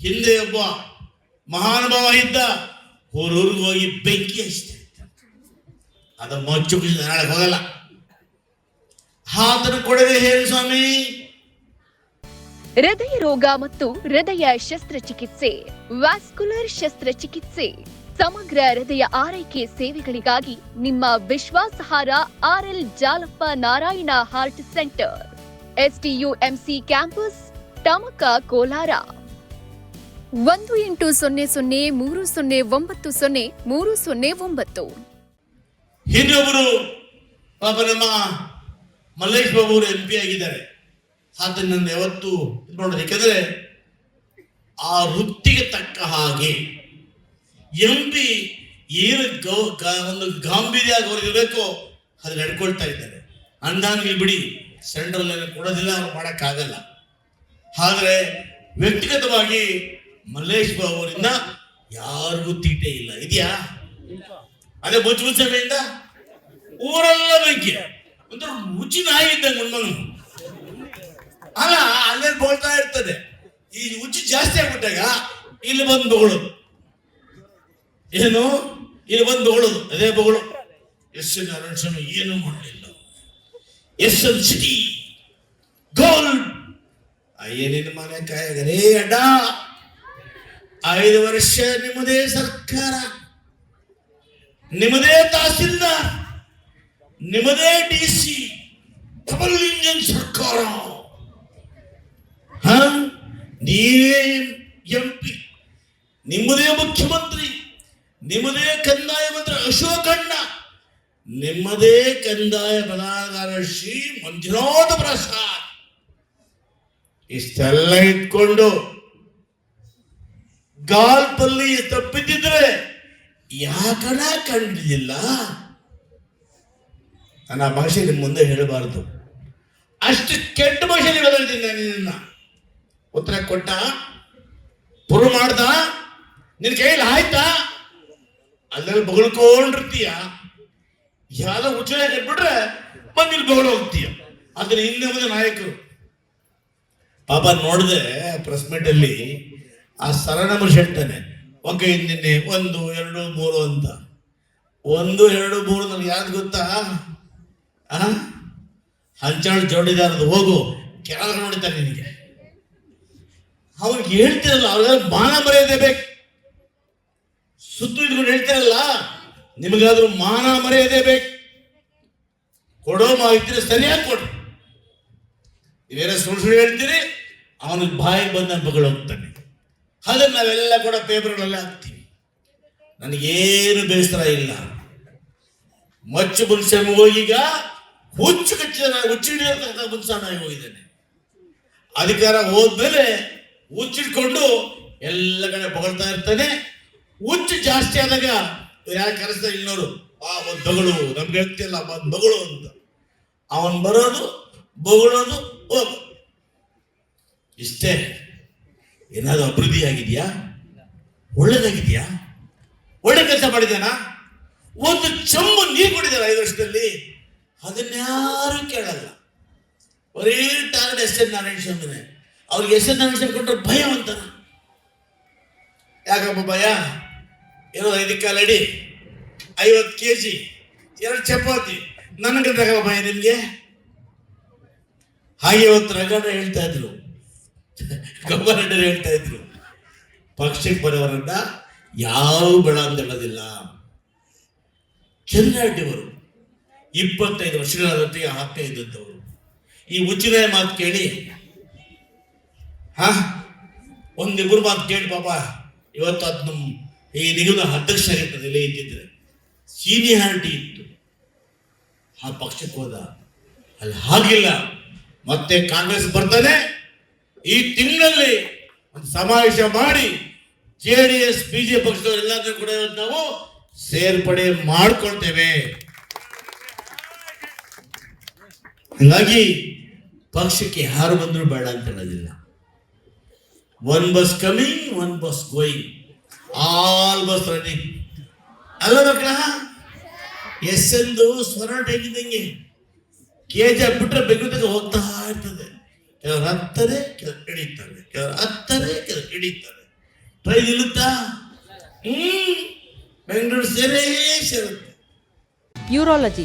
ಹಿಂದೆ ಒಬ್ಬ ಮಹಾನುಭಾವ ಇದ್ದ ಊರೂರಿಗೆ ಹೋಗಿ ಬೆಂಕಿ ಅಷ್ಟೇ ಅದ ಮಚ್ಚು ನಾಳೆ ಹೋಗಲ್ಲ. ಆತನು ಕೊಡದೆ ಹೇಳಿ ಸ್ವಾಮಿ. ಹೃದಯ ರೋಗ ಮತ್ತು ಹೃದಯ ಶಸ್ತ್ರಚಿಕಿತ್ಸೆ, ವ್ಯಾಸ್ಕುಲರ್ ಶಸ್ತ್ರಚಿಕಿತ್ಸೆ, ಸಮಗ್ರ ಹೃದಯ ಆರೈಕೆ ಸೇವೆಗಳಿಗಾಗಿ ನಿಮ್ಮ ವಿಶ್ವಾಸಾರ್ಹ R L Jalappa Narayana heart centre S T U M C campus Tamaka Kolar. ಒಂದು ಎಂಟು ಸೊನ್ನೆ ಸೊನ್ನೆ ಮೂರು ಸೊನ್ನೆ ಒಂಬತ್ತು ಸೊನ್ನೆ ಮೂರು ಸೊನ್ನೆ ಒಂಬತ್ತು. ಇನ್ನೊಬ್ಬರು ಪಾಪ ನಮ್ಮ ಮಲ್ಲೇಶ್ ಬಾಬು ಅವರು ಎಂ ಪಿ ಆಗಿದ್ದಾರೆ. ನನ್ನ ಯಾವತ್ತು ನೋಡೋದು ಯಾಕಂದ್ರೆ ಆ ವೃತ್ತಿಗೆ ತಕ್ಕ ಹಾಗೆ ಎಂ ಪಿ ಏನು ಗೌ ಒಂದು ಗಾಂಭೀರ್ಯ ಇರಬೇಕು ಅದು ನಡ್ಕೊಳ್ತಾ ಇದ್ದಾರೆ. ಅಂದಾಂಗಿ ಬಿಡಿ, ಸೆಂಟ್ರಲ್ ಕೊಡೋದಿಲ್ಲ ಮಾಡೋಕ್ಕಾಗಲ್ಲ. ಆದರೆ ವ್ಯಕ್ತಿಗತವಾಗಿ ಮಲ್ಲೇಶ್ ಬಾಬು ಅವರಿಂದ ಯಾರಿಗೂ ತೀಟೆ ಇಲ್ಲ. ಇದೆಯಾ? ಅದೇ ಬೊಚ್ಚ ಬುಚ್ಚಮೆಯಿಂದ ಊರೆಲ್ಲ ಬೆಂಕಿ ಒಂಥರ ಮುಚ್ಚಿ ನಾಯಿ ಇದ್ದಂಗೆ ಮನ್ಮಗನು ಅಲ್ಲ, ಅಲ್ಲೇ ಬೋಳ್ತಾ ಇರ್ತದೆ. ಈ ಹುಚ್ಚು ಜಾಸ್ತಿ ಆಗ್ಬಿಟ್ಟಾಗ ಇಲ್ಲಿ ಬಂದು ಬೊಗಳೋದು ಏನು? ಇಲ್ಲಿ ಬಂದು ಬೊಗಳೋದು ಅದೇ ಬೊಗಳು. ಎಸ್ ಎನ್ ಅರುಣ್ ಏನು ಮಾಡಲಿಲ್ಲ. S N city. ಗೋಲ್ಡ್ ಅಯ್ಯ, ನಿನ್ನ ಮನೆ ಕಾಯಗರೇ ಅಡ್ಡ. ಐದು ವರ್ಷ ನಿಮ್ಮದೇ ಸರ್ಕಾರ, ನಿಮ್ಮದೇ ತಹಸೀಲ್ದಾರ್, ನಿಮ್ಮದೇ ಡಿ ಸಿ, ಡಬಲ್ ಇಂಜಿನ್ ಸರ್ಕಾರ? ನೀವೇ ಎಂ ಪಿ ನಿಮ್ಮದೇ ಮುಖ್ಯಮಂತ್ರಿ, ನಿಮ್ಮದೇ ಕಂದಾಯ ಮಂತ್ರಿ ಅಶೋಕಣ್ಣ ನಿಮ್ಮದೇ ಕಂದಾಯ ಬಲಾಗಾರ ಶ್ರೀ ಮಂಜುನಾಥ ಪ್ರಸಾದ್ ಇಷ್ಟೆಲ್ಲ ಇಟ್ಕೊಂಡು ಗಾಲ್ಪಲ್ಲಿ ತಪ್ಪಿದ್ದಿದ್ರೆ ಯಾಕಣ ಕಂಡಿಲ್ಲ ನನ್ನ ಆ ಭಾಷೆ ನಿಮ್ಮ ಮುಂದೆ ಹೇಳಬಾರದು. ಅಷ್ಟು ಕೆಟ್ಟ ಭಾಷೆಯಲ್ಲಿ ಬದಲಿದ್ದೀನಿ ನಾನು ನಿನ್ನ. ಉತ್ತರ ಕೊಟ್ಟ? ಪುರು ಮಾಡ್ದ? ನಿನ್ನ ಕೈಯಲ್ಲಿ ಆಯ್ತಾ? ಅಲ್ಲೆಲ್ಲ ಬೊಗಳ್ಕೊಂಡಿರ್ತೀಯ? ಯಾವ್ದೋ ಉಚ್ಚಲ ಕಟ್ಬಿಟ್ರೆ ಬಂದು ಇಲ್ಲಿ ಬೊಗಳು ಹೋಗ್ತೀಯ. ಅದನ್ನ ಹಿಂದೆ ಮುಂದೆ ನಾಯಕರು. ಪಾಪ ನೋಡಿದೆ ಪ್ರೆಸ್ ಮೀಟ್ ಅಲ್ಲಿ ಆ ಸರಣ ಹೇಳ್ತಾನೆ ಒಗ್ಗೈ ನಿನ್ನೆ ಒಂದು, ಎರಡು, ಮೂರು ಅಂತ. ಒಂದು, ಎರಡು, ಮೂರು ನನಗೆ ಯಾವ್ದು ಗೊತ್ತಾ? ಹಂಚಾಳು ಜೋಡಿದಾರದು ಹೋಗು ಕೆಳಗೆ ನೋಡಿದ್ದಾರೆ ನಿನಗೆ. ಅವ್ರಿಗೆ ಹೇಳ್ತಿರಲ್ಲ ಅವ್ರಿಗೆಲ್ಲ ಮಾನ ಮರ್ಯಾದೆ ಬೇಕು. ಸುತ್ತು ಇಟ್ಕೊಂಡು ಹೇಳ್ತಿರಲ್ಲ, ನಿಮಗಾದ್ರೂ ಮಾನ ಮರ್ಯಾದೆ ಬೇಕು. ಕೊಡೋ ಮಾಹಿತಿ ಸರಿಯಾಗಿ ಕೊಡು. ನೀವೇನೋ ಸುಳ್ಳು ಸುಳ್ಳು ಹೇಳ್ತೀರಿ, ಅವನಿಗೆ ಬಾಯಿಗೆ ಬಂದ ಮಗಳು ಹೋಗ್ತಾನೆ. ಅದನ್ನ ನಾವೆಲ್ಲ ಕೂಡ ಪೇಪರ್ಗಳಲ್ಲಿ ಹಾಕ್ತೀವಿ. ನನಗೇನು ಬೇಸರ ಇಲ್ಲ. ಮಚ್ಚು ಮನುಷ್ಯನ ಹೋಗೀಗ ಹುಚ್ಚು ಕಚ್ಚಿದ ಹುಚ್ಚು ಹಿಡಿಯತಕ್ಕಂಥ ಮುನ್ಸಾನಾಗಿ ಹೋಗಿದ್ದೇನೆ. ಅಧಿಕಾರ ಹೋದ್ಮೇಲೆ ಹುಚ್ಚಿಟ್ಕೊಂಡು ಎಲ್ಲ ಕಡೆ ಬೊಗಳ್ತಾ ಇರ್ತಾನೆ. ಹುಚ್ಚು ಜಾಸ್ತಿ ಆದಾಗ ಯಾರು ಕರೆಸ್ತಾ ನೋಡು. ಆ ಒಂದು ಬಗಳು ನಮ್ಗೆ ಹೇಳ್ತಿಲ್ಲ ಒಂದು ಅಂತ. ಅವನು ಬರೋದು, ಬೊಗಳೋದು ಹೋಗು ಇಷ್ಟೇ. ಏನಾದ್ರು ಅಭಿವೃದ್ಧಿ ಆಗಿದೆಯಾ ಒಳ್ಳೇದಾಗಿದೆಯಾ? ಒಳ್ಳೆ ಕೆಲಸ ಮಾಡಿದ್ದೇನಾ ಒಂದು ಚಂಬು ನೀರು ಕುಡಿದಾರ ಐದು ವರ್ಷದಲ್ಲಿ. ಅದನ್ಯಾರು ಕೇಳಲ್ಲ. ಬರೀ ಟಾರ್ಗೆಟ್ ಎಸ್ ಎನ್ ನಾರಾಯಣ ಸ್ವಾಮಿನೇ. ಅವ್ರಿಗೆ ಎಸ್ ಎನ್ ನಾರಾಯಣ ಸ್ವಾಮಿ ಕೊಟ್ಟರೆ ಭಯ ಅಂತಾನ ಯಾಕಪ್ಪ ಭಯ? ಏನೋ ಐದು ಕಾಲು ಅಡಿ, ಐವತ್ತು ಕೆ ಜಿ ಎರಡು ಚಪಾತಿ. ನನಗೆ ಭಯ ನಿಮಗೆ? ಹಾಗೆ ಇವತ್ತು ರಗಡ ಹೇಳ್ತಾ ಇದ್ರು. ಗಬ್ಬರಡ್ಡರು ಹೇಳ್ತಾ ಇದ್ರು. ಪಕ್ಷಕ್ಕೆ ಬರೋರನ್ನ ಯಾವ ಬೆಳ ಅಂತ ಹೇಳೋದಿಲ್ಲ. ಇಪ್ಪತ್ತೈದು ವರ್ಷಗಳ ಜೊತೆಗೆ ಆಪ್ತ ಇದ್ದಂಥವ್ರು ಈ ಉಚ್ಚಿನ ಮಾತು ಕೇಳಿ. ಹಾ? ಒಂದಿಬ್ಬರು ಮಾತು ಕೇಳಿ ಪಾಪ. ಇವತ್ತು ಅದು ನಮ್ಮ ಈ ನಿಗಮದ ಇರ್ತದೆ ಇದ್ದಿದ್ರೆ ಸೀನಿಯಾರಿಟಿ ಇತ್ತು. ಆ ಪಕ್ಷಕ್ಕೆ ಹೋದ. ಅಲ್ಲಿ ಹಾಗಿಲ್ಲ. ಮತ್ತೆ ಕಾಂಗ್ರೆಸ್ ಬರ್ತಾನೆ ಈ ತಿಂಗಳಲ್ಲಿ ಒಂದು ಸಮಾವೇಶ ಮಾಡಿ ಜೆ ಡಿ ಎಸ್ ಬಿಜೆಪಿ ಎಲ್ಲಾದ್ರೂ ಕೂಡ ನಾವು ಸೇರ್ಪಡೆ ಮಾಡ್ಕೊಳ್ತೇವೆ. ಹಾಗಾಗಿ ಪಕ್ಷಕ್ಕೆ ಯಾರು ಬಂದರೂ ಬೇಡ ಅಂತ ಹೇಳೋದಿಲ್ಲ. One bus coming one bus going all bus running ಅಲ್ಲ ಮಕ್ಕಳ? ಎಸ್ ಎಂದು ಸ್ವರ್ಣ ಹೇಗಿದ್ದಂಗೆ ಕೆ ಜಿ ಬಿಟ್ಟರೆ ಬೆಂಗಳೂರಿಗೆ ಹೋಗ್ತಾ ಇರ್ತದೆ. ಕೆಲವರು ಹತ್ತಾರೆ, ಕೆಲವರು ಇಳಿತಾರೆ ಕೆಲವರು ಹತ್ತಾರೆ, ಕೆಲವರು ಇಳಿತಾರೆ ಟ್ರೈನ್ ಇಲ್ಲುತ್ತಾ ಹ್ಮ್. ಬೆಂಗಳೂರು ಸೇರೇ ಸೇರುತ್ತೆ. ಯೂರಾಲಜಿ.